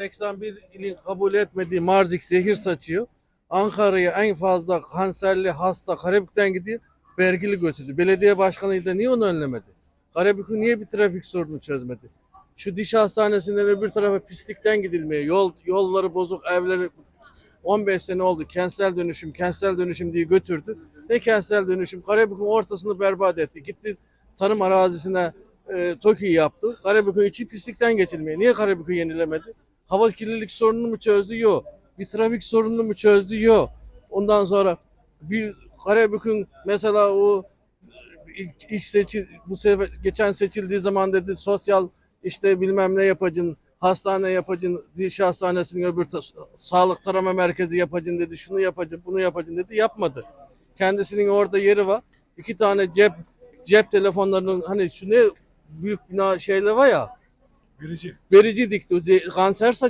81 ilin kabul etmediği marzik zehir saçıyor. Ankara'ya en fazla kanserli hasta Karabük'ten gidiyor. Vergili götürdü. Belediye başkanı da niye onu önlemedi? Karabük'ün niye bir trafik sorunu çözmedi? Şu diş hastanesinden öbür tarafa pislikten gidilmeye, yol yolları bozuk, evleri 15 sene oldu. Kentsel dönüşüm, kentsel dönüşüm diye götürdü. Ne kentsel dönüşüm? Karabük'ün ortasını berbat etti. Gitti tarım arazisine e, TOKİ yaptı. Karabük'ün içi pislikten geçilmeye. Niye Karabük'ü yenilemedi? Hava kirlilik sorununu mu çözdü? Yok. Bir trafik sorununu mu çözdü? Yok. Ondan sonra bir Karabük'ün mesela o ilk, ilk seçil bu sefer geçen seçildiği zaman dedi sosyal işte bilmem ne yapacaksın hastane yapacaksın diş hastanesinin öbür ta- sağlık tarama merkezi yapacaksın dedi şunu yapacaksın bunu yapacaksın dedi yapmadı. Kendisinin orada yeri var. iki tane cep cep telefonlarının hani şu ne büyük bina şeyler var ya Verici. verici dikti. O ze- Kanser